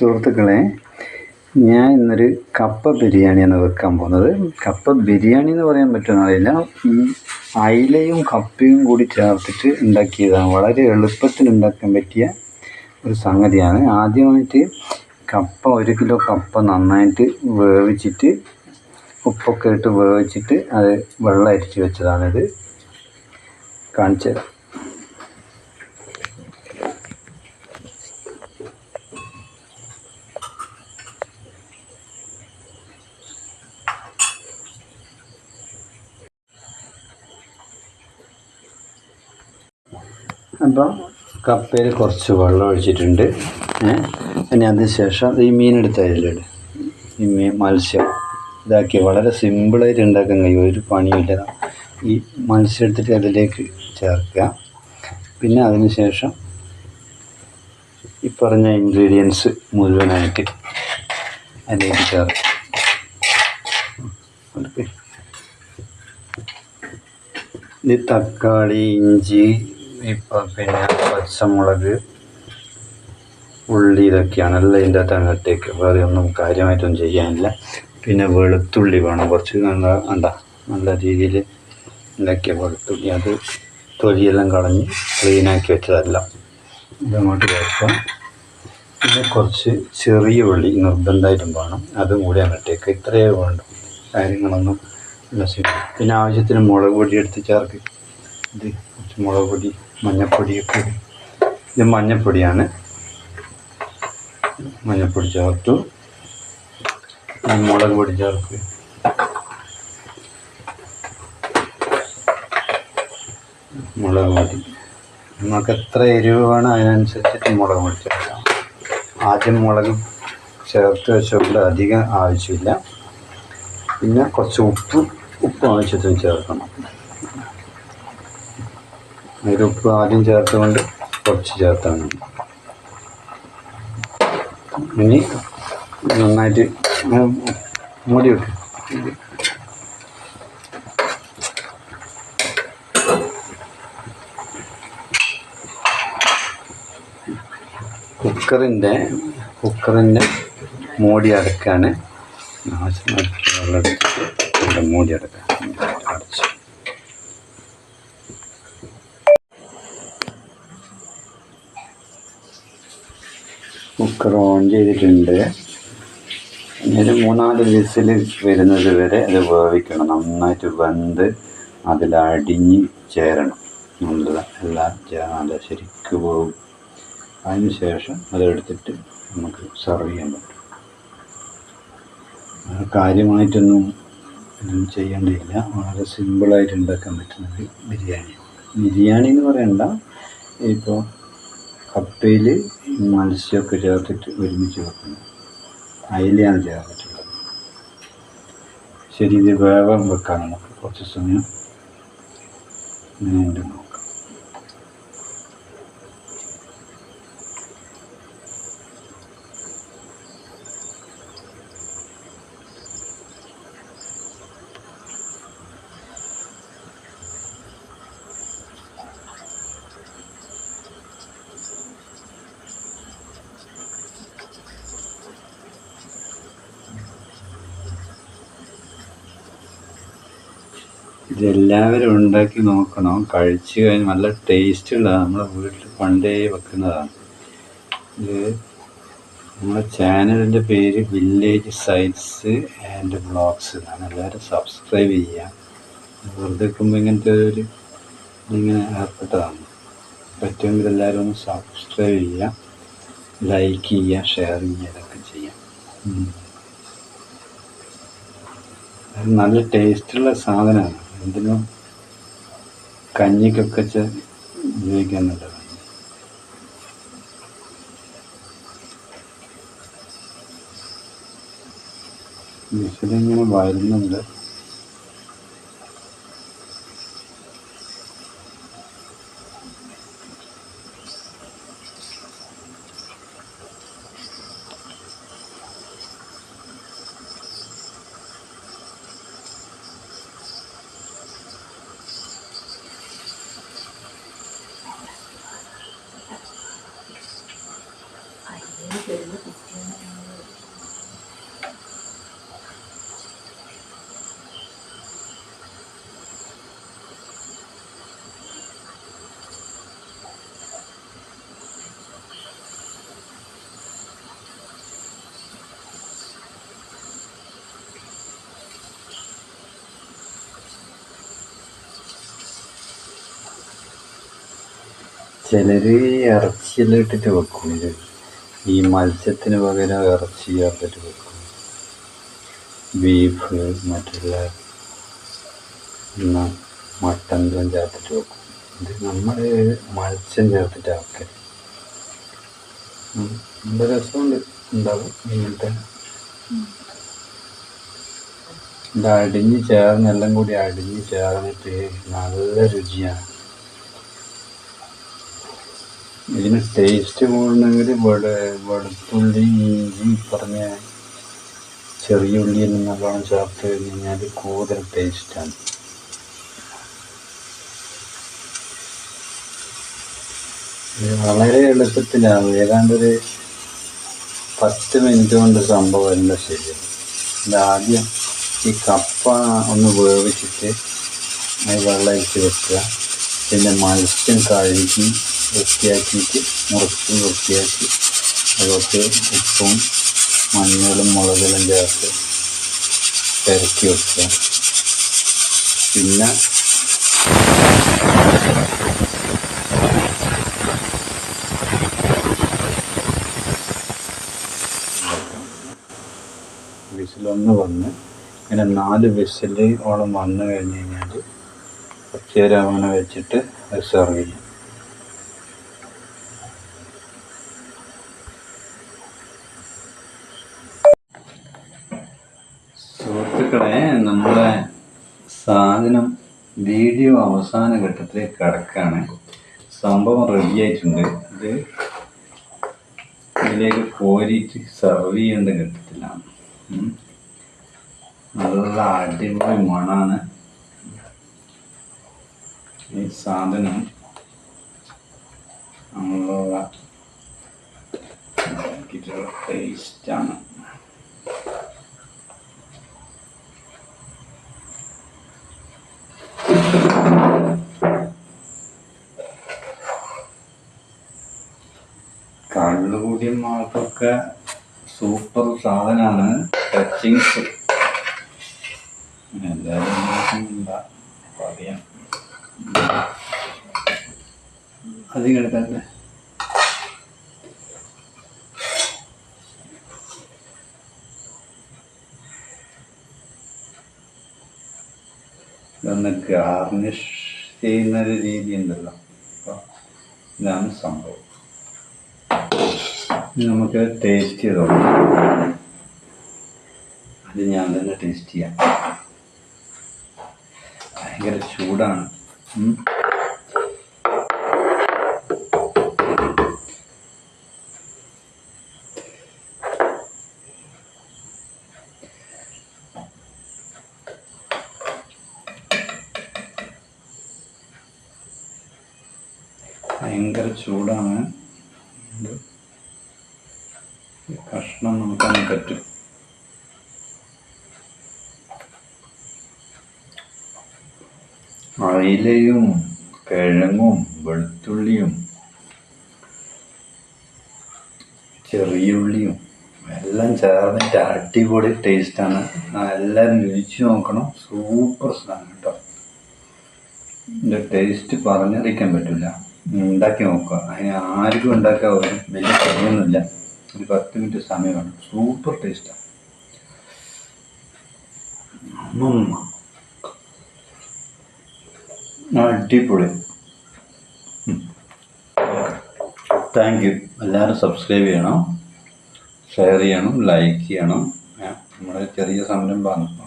സുഹൃത്തുക്കളെ ഞാൻ ഇന്നൊരു കപ്പ ബിരിയാണിയാണ് വെക്കാൻ പോകുന്നത്. കപ്പ ബിരിയാണി എന്ന് പറയാൻ പറ്റുന്നറിയില്ല ഈ അയിലയും കപ്പയും കൂടി ചേർത്തിട്ട് ഉണ്ടാക്കിയതാണ്. വളരെ എളുപ്പത്തിൽ ഉണ്ടാക്കാൻ പറ്റിയ ഒരു സംഗതിയാണ്. ആദ്യമായിട്ട് കപ്പ ഒരു കിലോ കപ്പ നന്നായിട്ട് വേവിച്ചിട്ട് ഉപ്പൊക്കെ ഇട്ട് വേവിച്ചിട്ട് അത് വെള്ളം അരിച്ച് വെച്ചതാണിത്. കാണിച്ചു തരാം. അപ്പോൾ കപ്പയിൽ കുറച്ച് വെള്ളം ഒഴിച്ചിട്ടുണ്ട്. ഇനി പിന്നെ അതിന് ശേഷം ഈ മീൻ അതിലിട് ഈ മീൻ മത്സ്യം. ഇതാക്കി. വളരെ സിമ്പിളായിട്ട് ഉണ്ടാക്കാൻ കഴിയും. ഒരു പണിയില്ല ഈ മത്സ്യം എടുത്തിട്ട് അതിലേക്ക് ചേർക്കുക. പിന്നെ അതിന് ശേഷം ഈ പറഞ്ഞ ഇൻഗ്രീഡിയൻസ് മുഴുവനായിട്ട് അതിലേക്ക് ചേർക്കുക. ഇത് തക്കാളി ഇഞ്ചി ഇപ്പം പിന്നെ പച്ചമുളക് ഉള്ളി ഇതൊക്കെയാണ്. എല്ലാം ഇതിന്റെ അകത്ത് അങ്ങോട്ടേക്ക് വേറെ ഒന്നും കാര്യമായിട്ടൊന്നും ചെയ്യാനില്ല. പിന്നെ വെളുത്തുള്ളി വേണം. കുറച്ച് നല്ല അണ്ട നല്ല രീതിയിൽ ഉണ്ടാക്കിയ വെളുത്തുള്ളി. അത് തൊലിയെല്ലാം കളഞ്ഞ് ക്ലീനാക്കി വെച്ചതല്ല ഇതങ്ങോട്ട് ചേർക്കാം. പിന്നെ കുറച്ച് ചെറിയ ഉള്ളി നിർബന്ധമായിട്ടും വേണം. അതും കൂടി അങ്ങോട്ടേക്ക് ഇത്രയേ വേണ്ടു. കാര്യങ്ങളൊന്നും പിന്നെ ആവശ്യത്തിന് മുളക് പൊടി എടുത്ത് ചേർക്ക്. ഇത് കുറച്ച് മുളക് പൊടി മഞ്ഞപ്പൊടിയൊക്കെ. ഇത് മഞ്ഞൾപ്പൊടിയാണ്. മഞ്ഞൾപ്പൊടി ചേർത്തു. മുളക് പൊടി ചേർക്കുക മുളക് പൊടി. നമുക്ക് എത്ര എരിവ് വേണം അതിനനുസരിച്ചിട്ട് മുളക് പൊടി ചേർക്കാം. ആദ്യം മുളക് ചേർത്ത് വെച്ചുകൊണ്ട് അധികം ആവശ്യമില്ല. പിന്നെ കുറച്ച് ഉപ്പ് ഉപ്പ് ആവശ്യത്തിന് ചേർക്കണം. അതിൽ ഉപ്പ് ആദ്യം ചേർത്തുകൊണ്ട് കുറച്ച് ചേർത്താൽ മതി ഇനി നന്നായിട്ട് മൂടി വെക്കും. കുക്കറിന്റെ കുക്കറിന്റെ മൂടി അടക്കാണ്. ആവശ്യമായിട്ട് മൂടി അടക്കാം. കുക്കർ ഓൺ ചെയ്തിട്ടുണ്ട്. ഒരു മൂന്നാൽ വിസിൽ വരുന്നത് വരെ അത് വേവിക്കണം. നന്നായിട്ട് വെന്ത് അതിലടിഞ്ഞ് ചേരണം. നല്ല എല്ലാം ചേ- ശരിക്കും പോകും അതിന് ശേഷം അതെടുത്തിട്ട് നമുക്ക് സെർവ് ചെയ്യാൻ പറ്റും. കാര്യമായിട്ടൊന്നും ഒന്നും ചെയ്യേണ്ടതില്ല. വളരെ സിമ്പിളായിട്ട് ഉണ്ടാക്കാൻ പറ്റുന്നത് ബിരിയാണി ബിരിയാണി എന്ന് പറയണ്ട. ഇപ്പോൾ കപ്പയിൽ മത്സ്യമൊക്കെ ചേർത്തിട്ട് ഒരുമിച്ച് വെക്കുന്നു. അയിലയാണ് ചേർത്തിട്ടുള്ളത്. ശരി ഇത് വേഗം വെക്കാം നമുക്ക് കുറച്ച് സമയം. ഇങ്ങനെ ഇതെല്ലാവരും ഉണ്ടാക്കി നോക്കണം. കഴിച്ചു കഴിഞ്ഞ് നല്ല ടേസ്റ്റുള്ളതാണ് നമ്മുടെ വീട്ടിൽ പണ്ടേ വെക്കുന്നതാണ്. ഇത് നമ്മുടെ ചാനലിന്റെ പേര് വില്ലേജ് സൈറ്റ്സ് ആൻഡ് ബ്ലോഗ്സ് എന്നാണ്. എല്ലാവരും സബ്സ്ക്രൈബ് ചെയ്യുക വെറുതെ വെക്കുമ്പോൾ ഇങ്ങനത്തെ ഒരു ഇങ്ങനെ ഏർപ്പെട്ടതാണ്. പറ്റുമെങ്കിൽ എല്ലാവരും ഒന്ന് സബ്സ്ക്രൈബ് ചെയ്യുക ലൈക്ക് ചെയ്യുക ഷെയർ ചെയ്യുക ഇതൊക്കെ ചെയ്യാം. നല്ല ടേസ്റ്റുള്ള സാധനമാണ്. എന്തിനും കഞ്ഞിക്കൊക്കെ ഉപയോഗിക്കാൻ നല്ലതാണ്. വിസിലിങ്ങനെ വരുന്നുണ്ട്. ചിലർ ഇറച്ചിയെല്ലാം ഇട്ടിട്ട് വെക്കും. ഇത് ഈ മത്സ്യത്തിന് പകരം ഇറച്ചി ചേർത്തിട്ട് വെക്കും. ബീഫ് മറ്റുള്ള മട്ടൻ എല്ലാം ചേർത്തിട്ട് വെക്കും. ഇത് നമ്മൾ മത്സ്യം ചേർത്തിട്ട് ആക്കൽ നല്ല രസമുണ്ട്. ഉണ്ടാവും ഇങ്ങനത്തെ. ഇത് അടിഞ്ഞ് ചേർന്ന് എല്ലാം കൂടി അടിഞ്ഞ് ചേർന്നിട്ട് നല്ല രുചിയാണ്. ഇതിന് ടേസ്റ്റ് കൂടണമെങ്കിൽ വെളു വെളുത്തുള്ളി ഇഞ്ചി പറഞ്ഞ ചെറിയ ഉള്ളി നല്ലോണം ചേർത്ത് കഴിഞ്ഞാൽ കൂടുതൽ ടേസ്റ്റാണ് വളരെ എളുപ്പത്തിലാവും ഏതാണ്ട് ഒരു പത്ത് മിനിറ്റ് കൊണ്ട് സംഭവം എല്ലാം ശരിയാണ് ആദ്യം ഈ കപ്പ ഒന്ന് വേവിച്ചിട്ട് അത് വെള്ളം അരിച്ച് വെക്കുക. പിന്നെ മത്സ്യം കഴുകി വൃത്തിയാക്കിയിട്ട് മുറിച്ച് വൃത്തിയാക്കി. അതിലോട്ട് ഉപ്പും മഞ്ഞളും മുളകെല്ലാം ചേർത്ത് പെരക്കി വെക്കുക. പിന്നെ വിസിലൊന്ന് വന്ന് ഇങ്ങനെ നാല് വിസിൽ ഓളം വന്നു കഴിഞ്ഞ് കഴിഞ്ഞാൽ കുറച്ച് നേരം അങ്ങനെ വെച്ചിട്ട് സെർവ് ചെയ്യും സുഹൃത്തുക്കളെ നമ്മളെ സാധനം വീഡിയോ അവസാന ഘട്ടത്തിലേക്ക് കടക്കാണ്. സംഭവം റെഡി ആയിട്ടുണ്ട്. ഇത് ഇതിലേക്ക് കോരിയിട്ട് സെർവ് ചെയ്യേണ്ട ഘട്ടത്തിലാണ്. നല്ല അടിപൊളി മണാണ്. ഈ സാധനം നമ്മളുള്ള ടേസ്റ്റാണ് കള്ളുകൂടിയന്മാർക്കൊക്കെ സൂപ്പർ സാധനമാണ് ടച്ചിങ്സ് എന്തായാലും അധികം എടുക്കണ്ടേ ഇതൊന്ന് ഗാർണിഷ് ചെയ്യുന്ന ഒരു രീതി ഉണ്ടല്ലോ അപ്പോൾ ഇതാണ് സംഭവം. നമുക്ക് ടേസ്റ്റ് ചെയ്ത് നോക്കാം. അത് ഞാൻ തന്നെ ടേസ്റ്റ് ചെയ്യാം. ഭയങ്കര ചൂടാണ്. ഭയങ്കര ചൂടാണ്. കഷ്ണം നമുക്കങ്ങ് പറ്റും. അയിലയും കിഴങ്ങും വെളുത്തുള്ളിയും ചെറിയുള്ളിയും എല്ലാം ചേർന്നിട്ട് അടിപൊളി ടേസ്റ്റാണ് എല്ലാവരും രുചിച്ച് നോക്കണം. സൂപ്പർ സാധനം കേട്ടോ. ഇതിന്റെ ടേസ്റ്റ് പറഞ്ഞറിയിക്കാൻ പറ്റില്ല ഉണ്ടാക്കി നോക്കുക. അതിന് ആർക്കും ഉണ്ടാക്കാൻ വലിയ സമയമൊന്നുമില്ല ഒരു പത്ത് മിനിറ്റ് സമയമാണ്. സൂപ്പർ ടേസ്റ്റാണ് അടിപൊളി. താങ്ക് യു എല്ലാവരും സബ്സ്ക്രൈബ് ചെയ്യണം. ഷെയർ ചെയ്യണം. ലൈക്ക് ചെയ്യണം. നമ്മുടെ ചെറിയ സംരംഭമാണ്.